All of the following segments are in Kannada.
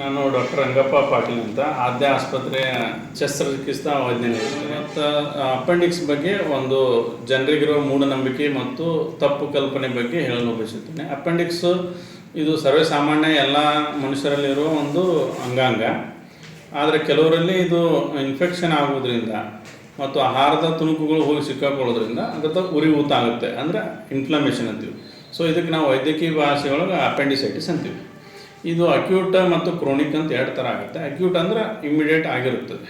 ನಾನು ಡಾಕ್ಟರ್ ರಂಗಪ್ಪ ಪಾಟೀಲ್ ಅಂತ, ಆದ್ಯ ಆಸ್ಪತ್ರೆಯ ಶಸ್ತ್ರಚಿಕಿತ್ಸಾ ವೈದ್ಯನೇ. ಮತ್ತು ಅಪೆಂಡಿಕ್ಸ್ ಬಗ್ಗೆ ಒಂದು ಜನರಿಗಿರೋ ಮೂಢನಂಬಿಕೆ ಮತ್ತು ತಪ್ಪು ಕಲ್ಪನೆ ಬಗ್ಗೆ ಹೇಳಲು ಬಯಸುತ್ತೇನೆ. ಅಪೆಂಡಿಕ್ಸ್ ಇದು ಸರ್ವೇಸಾಮಾನ್ಯ ಎಲ್ಲ ಮನುಷ್ಯರಲ್ಲಿರುವ ಒಂದು ಅಂಗಾಂಗ. ಆದರೆ ಕೆಲವರಲ್ಲಿ ಇದು ಇನ್ಫೆಕ್ಷನ್ ಆಗೋದ್ರಿಂದ ಮತ್ತು ಆಹಾರದ ತುಣುಕುಗಳು ಹೋಗಿ ಸಿಕ್ಕಾಕೊಳ್ಳೋದ್ರಿಂದ ಅದರ ಉರಿ ಊತ ಆಗುತ್ತೆ. ಅಂದರೆ ಇನ್ಫ್ಲಮೇಷನ್ ಅಂತೀವಿ. ಸೊ ಇದಕ್ಕೆ ನಾವು ವೈದ್ಯಕೀಯ ಭಾಷೆಯೊಳಗೆ ಅಪೆಂಡಿಸೈಟಿಸ್ ಅಂತೀವಿ. ಇದು ಅಕ್ಯೂಟ್ ಮತ್ತು ಕ್ರೋನಿಕ್ ಅಂತ ಎರಡು ಥರ ಆಗುತ್ತೆ. ಅಕ್ಯೂಟ್ ಅಂದ್ರೆ ಇಮ್ಮಿಡಿಯೇಟ್ ಆಗಿರುತ್ತದೆ.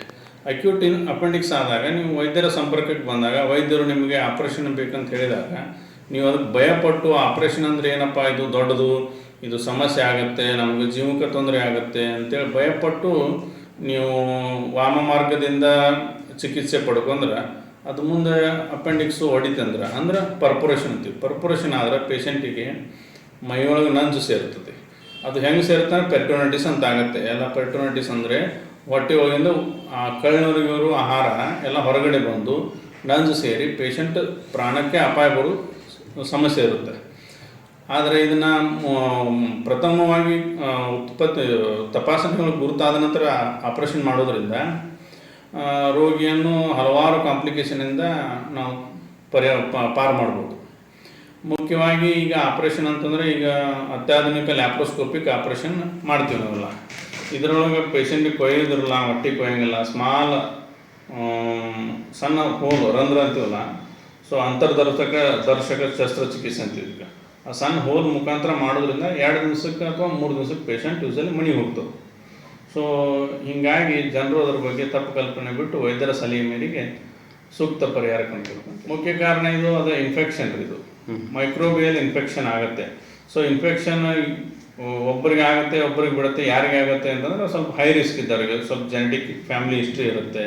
ಅಕ್ಯೂಟ್ ಇನ್ ಅಪೆಂಡಿಕ್ಸ್ ಆದಾಗ ನೀವು ವೈದ್ಯರ ಸಂಪರ್ಕಕ್ಕೆ ಬಂದಾಗ ವೈದ್ಯರು ನಿಮಗೆ ಆಪ್ರೇಷನ್ ಬೇಕಂತ ಹೇಳಿದಾಗ ನೀವು ಅದಕ್ಕೆ ಭಯಪಟ್ಟು ಆಪ್ರೇಷನ್ ಅಂದರೆ ಏನಪ್ಪ ಇದು ದೊಡ್ಡದು, ಇದು ಸಮಸ್ಯೆ ಆಗುತ್ತೆ, ನಮಗೆ ಜೀವಕ್ಕೆ ತೊಂದರೆ ಆಗುತ್ತೆ ಅಂತೇಳಿ ಭಯಪಟ್ಟು ನೀವು ವಾಮ ಮಾರ್ಗದಿಂದ ಚಿಕಿತ್ಸೆ ಪಡ್ಕೊಂಡ್ರೆ ಅದು ಮುಂದೆ ಅಪೆಂಡಿಕ್ಸು ಹೊಡಿತಂದ್ರೆ ಅಂದ್ರೆ ಪರ್ಪೊರೇಷನ್ ಅಂತೀವಿ. ಪರ್ಪೊರೇಷನ್ ಆದ್ರೆ ಪೇಷಂಟಿಗೆ ಮೈಯೊಳಗೆ ನಂಜು ಸೇರ್ತದೆ. ಅದು ಹೆಂಗೆ ಸೇರುತ್ತೆ ಪೆಟ್ರೋನಟಿಸ್ ಅಂತ ಆಗುತ್ತೆ ಎಲ್ಲ ಪೆಟ್ರೋನಟಿಸ್ ಅಂದರೆ ಹೊಟ್ಟೆ ಒಳಗಿಂದ ಆ ಕಳ್ಳನವರಿಗಿರೋ ಆಹಾರ ಎಲ್ಲ ಹೊರಗಡೆ ಬಂದು ನಂಜು ಸೇರಿ ಪೇಷಂಟ್ ಪ್ರಾಣಕ್ಕೆ ಅಪಾಯ ಬರೋ ಸಮಸ್ಯೆ ಇರುತ್ತೆ. ಆದರೆ ಇದನ್ನು ಪ್ರಥಮವಾಗಿ ಉತ್ಪತ್ತಿ, ತಪಾಸಣೆಗಳು ಗುರುತಾದ ನಂತರ ಆಪರೇಷನ್ ಮಾಡೋದ್ರಿಂದ ರೋಗಿಯನ್ನು ಹಲವಾರು ಕಾಂಪ್ಲಿಕೇಶನಿಂದ ನಾವು ಪರಿಹಾರ ಪಾರು ಮಾಡ್ಬೋದು. ಮುಖ್ಯವಾಗಿ ಈಗ ಆಪ್ರೇಷನ್ ಅಂತಂದರೆ ಈಗ ಅತ್ಯಾಧುನಿಕ ಲ್ಯಾಪ್ರೋಸ್ಕೋಪಿಕ್ ಆಪ್ರೇಷನ್ ಮಾಡ್ತೀವಿ ನಾವೆಲ್ಲ. ಇದರೊಳಗೆ ಪೇಷಂಟಿಗೆ ಕೊಯ್ಯೋದಿರಲ್ಲ, ಹೊಟ್ಟೆ ಕೊಯ್ಯಂಗಿಲ್ಲ ಸ್ಮಾಲ್ ಸಣ್ಣ ಹೋಲು ರಂಧ್ರ ಅಂತೀವಲ್ಲ ಸೊ ಅಂತರ್ದರ್ಶಕ, ದರ್ಶಕ ಶಸ್ತ್ರಚಿಕಿತ್ಸೆ ಅಂತೀವಿ ಈಗ. ಆ ಸಣ್ಣ ಹೋಲ್ ಮುಖಾಂತರ ಮಾಡೋದ್ರಿಂದ ಎರಡು ದಿವಸಕ್ಕೆ ಅಥವಾ ಮೂರು ದಿವಸಕ್ಕೆ ಪೇಷಂಟ್ ಯೂಸಲಿ ಮಣಿ ಹೋಗ್ತವೆ. ಸೊ ಹೀಗಾಗಿ ಜನರು ಅದ್ರ ಬಗ್ಗೆ ತಪ್ಪು ಕಲ್ಪನೆ ಬಿಟ್ಟು ವೈದ್ಯರ ಸಲಹೆ ಮೇರೆಗೆ ಸೂಕ್ತ ಪರಿಹಾರ ಕಂಡುಕೊಳ್ತಾರೆ ಮುಖ್ಯ ಕಾರಣ ಇದು ಅದು ಇನ್ಫೆಕ್ಷನ್ ಇದು. ಮೈಕ್ರೋಬಿಯಲ್ ಇನ್ಫೆಕ್ಷನ್ ಆಗುತ್ತೆ. ಸೊ ಇನ್ಫೆಕ್ಷನ್ ಒಬ್ಬರಿಗೆ ಆಗುತ್ತೆ ಒಬ್ಬರಿಗೆ ಬಿಡುತ್ತೆ ಯಾರಿಗೆ ಆಗುತ್ತೆ ಅಂತಂದ್ರೆ ಸ್ವಲ್ಪ ಹೈ ರಿಸ್ಕ್ ಇದ್ದವ್ರಿಗೆ ಸ್ವಲ್ಪ ಜೆನೆಟಿಕ್ ಫ್ಯಾಮಿಲಿ ಹಿಸ್ಟ್ರಿ ಇರುತ್ತೆ.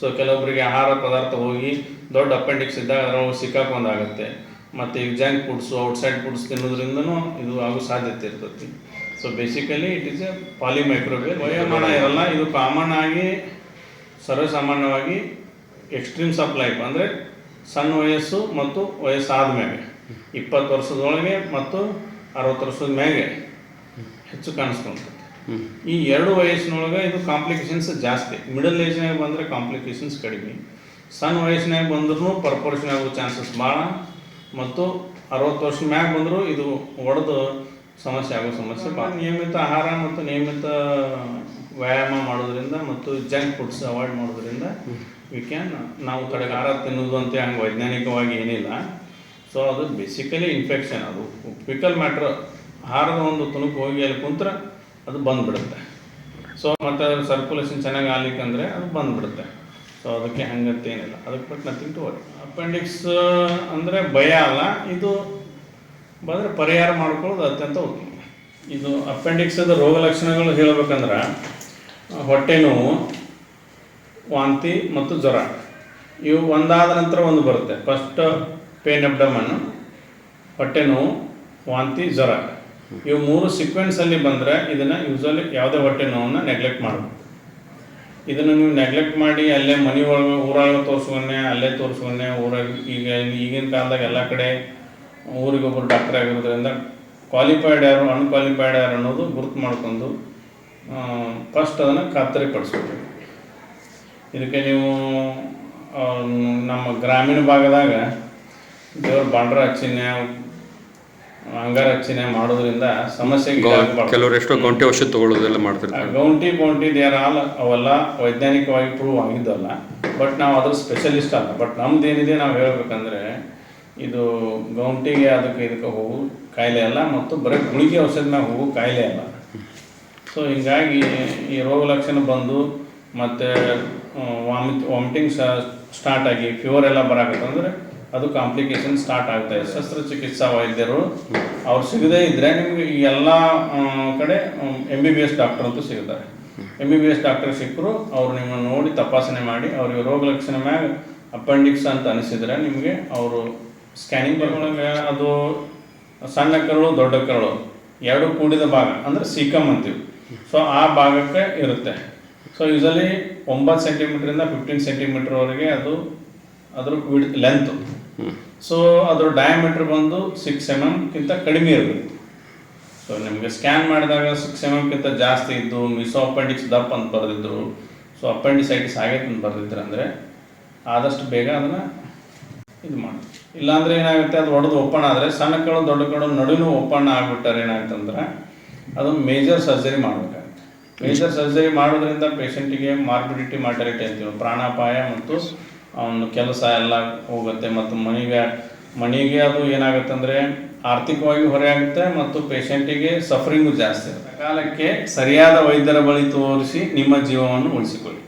ಸೊ ಕೆಲವೊಬ್ಬರಿಗೆ ಆಹಾರ ಪದಾರ್ಥ ಹೋಗಿ ದೊಡ್ಡ ಅಪೆಂಡಿಕ್ಸ್ ಇದ್ದಾಗ ಅದರೊಳಗೆ ಸಿಕ್ಕಾಕೊಂಡಾಗುತ್ತೆ. ಮತ್ತು ಈಗ ಜಂಕ್ ಫುಡ್ಸು ಔಟ್ಸೈಡ್ ಫುಡ್ಸ್ ತಿನ್ನೋದ್ರಿಂದನೂ ಇದು ಆಗೋ ಸಾಧ್ಯತೆ ಇರ್ತೈತಿ so basically it is a polymicrobial ವಯೋಮಾನ ಇರಲ್ಲ. ಇದು ಕಾಮನ್ ಆಗಿ ಸರ್ವಸಾಮಾನ್ಯವಾಗಿ ಎಕ್ಸ್ಟ್ರೀಮ್ಸ್ ಆಫ್ ಲೈಫ್ ಅಂದರೆ ಸಣ್ಣ ವಯಸ್ಸು ಮತ್ತು ವಯಸ್ಸಾದ ಮೇಲೆ. ಇಪ್ಪತ್ತು ವರ್ಷದೊಳಗೆ ಮತ್ತು ಅರವತ್ತು ವರ್ಷದ ಮ್ಯಾಗೆ ಹೆಚ್ಚು ಕಾಣಿಸ್ಕೊಂತ ಈ ಎರಡು ವಯಸ್ಸಿನೊಳಗೆ ಇದು ಕಾಂಪ್ಲಿಕೇಶನ್ಸ್ ಜಾಸ್ತಿ. ಮಿಡಲ್ ಏಜ್ನಾಗ ಬಂದರೆ ಕಾಂಪ್ಲಿಕೇಶನ್ಸ್ ಕಡಿಮೆ. ಸಣ್ಣ ವಯಸ್ಸಿನಾಗ ಬಂದ್ರೂ ಪರ್ಪೋರ್ಷನ್ ಆಗೋ ಚಾನ್ಸಸ್ ಭಾಳ ಮತ್ತು ಅರವತ್ತು ವರ್ಷದ ಮ್ಯಾಗ ಬಂದರೂ ಇದು ಒಡೆದು ಸಮಸ್ಯೆ ಆಗೋ ಸಮಸ್ಯೆ ಭಾಳ ನಿಯಮಿತ ಆಹಾರ ಮತ್ತು ನಿಯಮಿತ ವ್ಯಾಯಾಮ ಮಾಡೋದ್ರಿಂದ ಮತ್ತು ಜಂಕ್ ಫುಡ್ಸ್ ಅವಾಯ್ಡ್ ಮಾಡೋದ್ರಿಂದ ವಿ ಕ್ಯಾನ್ ನಾವು ಕಡೆಗೆ ಆಹಾರ ತಿನ್ನೋದು ಅಂತ ಹಂಗೆ ವೈಜ್ಞಾನಿಕವಾಗಿ ಏನಿಲ್ಲ. ಸೊ ಅದು ಬೇಸಿಕಲಿ ಇನ್ಫೆಕ್ಷನ್ ಅದು. ಪಿಕಲ್ ಮ್ಯಾಟ್ರ್ ಆಹಾರದ ಒಂದು ತುಣುಕು ಹೋಗಿ ಅಲ್ಲಿ ಕುಂತ್ರೆ ಅದು ಬಂದ್ಬಿಡುತ್ತೆ. ಸೊ ಮತ್ತು ಸರ್ಕ್ಯುಲೇಷನ್ ಚೆನ್ನಾಗಿ ಆಗ್ಲಿಕ್ಕಂದ್ರೆ ಅದು ಬಂದ್ಬಿಡುತ್ತೆ. ಸೊ ಅದಕ್ಕೆ ಹಂಗಂತ ಏನಿಲ್ಲ. ಅದಕ್ಕೆ but nothing to worry appendix ಅಂದರೆ ಭಯ ಅಲ್ಲ. ಇದು ಬಂದರೆ ಪರಿಹಾರ ಮಾಡ್ಕೊಳ್ಳೋದು ಅತ್ಯಂತ ಉತ್ತಮ ಇದು ಅಪೆಂಡಿಕ್ಸದ ರೋಗ ಲಕ್ಷಣಗಳು ಹೇಳ್ಬೇಕಂದ್ರೆ ಹೊಟ್ಟೆ ನೋವು, ವಾಂತಿ ಮತ್ತು ಜ್ವರ. ಇವು ಒಂದಾದ ನಂತರ ಒಂದು ಬರುತ್ತೆ. ಫಸ್ಟ್ ಪೇನ್ ಅಬ್ಡಮನ್ ಹೊಟ್ಟೆ ನೋವು, ವಾಂತಿ, ಜ್ವರ. ಇವು ಮೂರು ಸೀಕ್ವೆನ್ಸಲ್ಲಿ ಬಂದರೆ ಇದನ್ನು ಯೂಸಲಿ ಯಾವುದೇ ಹೊಟ್ಟೆ ನೋವನ್ನು ನೆಗ್ಲೆಕ್ಟ್ ಮಾಡಬೇಕು ಇದನ್ನು ನೀವು ನೆಗ್ಲೆಕ್ಟ್ ಮಾಡಿ ಅಲ್ಲೇ ಮನೆ ಒಳಗೆ ಊರಾಗ ತೋರಿಸ್ಕೊಂಡೆ ಅಲ್ಲೇ ತೋರಿಸ್ಕೊಂಡೆ ಊರಾಗ ಈಗ ಈಗಿನ ಕಾಲದಾಗ ಎಲ್ಲ ಕಡೆ ಊರಿಗೊಬ್ಬರು ಡಾಕ್ಟರ್ ಆಗಿರೋದ್ರಿಂದ ಕ್ವಾಲಿಫೈಡ್ ಯಾರು ಅನ್ಕ್ವಾಲಿಫೈಡ್ ಯಾರು ಅನ್ನೋದು ಗುರುತು ಮಾಡ್ಕೊಂಡು ಫಸ್ಟ್ ಅದನ್ನು ಖಾತರಿಪಡಿಸ್ಬೇಕು. ಇದಕ್ಕೆ ನೀವು ನಮ್ಮ ಗ್ರಾಮೀಣ ಭಾಗದಾಗ ದೇವ್ರ ಬಾಂಡ್ರ ಹಚ್ಚಿನ ಅಂಗಾರ ಹಚ್ಚಿನ ಮಾಡೋದ್ರಿಂದ ಸಮಸ್ಯೆ. ಕೆಲವರು ಎಷ್ಟೋ ಗೌಂಟಿ ಔಷಧ ತಗೊಳ್ಳೋದೆಲ್ಲ ಗೌಂಟಿ ಗೌಂಟಿ ದೇರ್ ಆಲ್ ಅವೆಲ್ಲ ವೈಜ್ಞಾನಿಕವಾಗಿ ಪ್ರೂವ್ ಆಗಿದ್ದಲ್ಲ. ಬಟ್ ನಾವು ಅದ್ರ ಸ್ಪೆಷಲಿಸ್ಟ್ ಅಲ್ಲ. ಬಟ್ ನಮ್ದು ಏನಿದೆ ನಾವು ಹೇಳ್ಬೇಕಂದ್ರೆ ಇದು ಗೌಂಟಿಗೆ ಅದಕ್ಕೆ ಇದಕ್ಕೆ ಹೋಗು ಕಾಯಿಲೆ ಅಲ್ಲ ಮತ್ತು ಬರೀ ಗುಳಿಗೆ ಔಷಧ ಮ್ಯಾಗ ಹೋಗು ಕಾಯಿಲೆ ಅಲ್ಲ. ಸೊ ಹಿಂಗಾಗಿ ಈ ರೋಗ ಲಕ್ಷಣ ಬಂದು ಮತ್ತು ವಾಮಿಟ್ ವಾಮಿಟಿಂಗ್ ಸ್ಟಾರ್ಟ್ ಆಗಿ ಫೀವರ್ ಎಲ್ಲ ಬರಾಕತ್ತಂದ್ರೆ ಅದು ಕಾಂಪ್ಲಿಕೇಶನ್ ಸ್ಟಾರ್ಟ್ ಆಗ್ತಾ ಇದೆ ಶಸ್ತ್ರಚಿಕಿತ್ಸಾ ವೈದ್ಯರು ಅವ್ರು ಸಿಗದೇ ಇದ್ದರೆ ನಿಮಗೆ ಈ ಎಲ್ಲ ಕಡೆ M B B S doctor ಅಂತೂ ಸಿಗ್ತಾರೆ. M B B S doctor ಸಿಕ್ಕರು ಅವ್ರು ನಿಮ್ಮನ್ನು ನೋಡಿ ತಪಾಸಣೆ ಮಾಡಿ ಅವ್ರಿಗೆ ರೋಗ ಲಕ್ಷಣ ಮ್ಯಾಗ ಅಪೆಂಡಿಕ್ಸ್ ಅಂತ ಅನಿಸಿದ್ರೆ ನಿಮಗೆ ಅವರು ಸ್ಕ್ಯಾನಿಂಗ್ ಬರ್ಕೊಳಗೆ ಅದು ಸಣ್ಣ ಕರಳು ದೊಡ್ಡ ಕರಳು ಎರಡು ಕೂಡಿದ ಭಾಗ ಅಂದರೆ ಸೀಕಮ್ ಅಂತೀವಿ. ಸೊ ಆ ಭಾಗಕ್ಕೆ ಇರುತ್ತೆ. ಸೊ ಯೂಸಲಿ ಒಂಬತ್ತು ಸೆಂಟಿಮೀಟ್ರಿಂದ ಫಿಫ್ಟೀನ್ ಸೆಂಟಿಮೀಟ್ರ್ವರೆಗೆ ಅದು ಅದ್ರ ವಿಡ್ ಲೆಂತ್ ಸೊ ಅದ್ರ ಡಯಾಮೀಟರ್ ಬಂದು ಸಿಕ್ಸ್ ಎಂ ಎಮ್ಗಿಂತ ಕಡಿಮೆ ಇರಬೇಕು ಸೊ ನಿಮಗೆ ಸ್ಕ್ಯಾನ್ ಮಾಡಿದಾಗ ಸಿಕ್ಸ್ ಎಂ ಎಮ್ಗಿಂತ ಜಾಸ್ತಿ ಇದ್ದು ಮಿಸೋ ಅಪೆಂಡಿಕ್ಸ್ ದಪ್ಪ ಅಂತ ಬರೆದಿದ್ರು. ಸೊ ಅಪೆಂಡಿಸೈಟಿಸ್ ಆಗೈತೆ ಅಂತ ಬರೆದಿದ್ರು ಅಂದರೆ ಆದಷ್ಟು ಬೇಗ ಅದನ್ನು ಇದು ಮಾಡಿ. ಇಲ್ಲಾಂದ್ರೆ ಏನಾಗುತ್ತೆ ಅದು ಒಡೆದು ಓಪನ್ ಆದರೆ ಸಣ್ಣ ಕಳು ದೊಡ್ಡ ಕಳು ನಡುವಿನೂ ಓಪನ್ ಆಗ್ಬಿಟ್ಟಾರೆ ಏನಾಗುತ್ತೆ ಅಂದ್ರೆ ಅದು ಮೇಜರ್ ಸರ್ಜರಿ ಮಾಡಬೇಕಾಗುತ್ತೆ. ಮೇಜರ್ ಸರ್ಜರಿ ಮಾಡೋದ್ರಿಂದ ಪೇಷಂಟಿಗೆ ಮಾರ್ಬಿಡಿಟಿ ಮಾರ್ಟಾಲಿಟಿ ಅಂತೀವಿ. ಪ್ರಾಣಾಪಾಯ ಮತ್ತು ಅವನ ಕೆಲಸ ಎಲ್ಲ ಹೋಗುತ್ತೆ ಮತ್ತು ಮನೆಗೆ ಮನೆಗೆ ಅದು ಏನಾಗುತ್ತೆ ಅಂದರೆ ಆರ್ಥಿಕವಾಗಿ ಹೊರೆ ಆಗುತ್ತೆ ಮತ್ತು ಪೇಷಂಟಿಗೆ ಸಫರಿಂಗು ಜಾಸ್ತಿ ಕಾಲಕ್ಕೆ ಸರಿಯಾದ ವೈದ್ಯರ ಬಳಿ ತೋರಿಸಿ ನಿಮ್ಮ ಜೀವವನ್ನು ಉಳಿಸಿಕೊಳ್ಳಿ.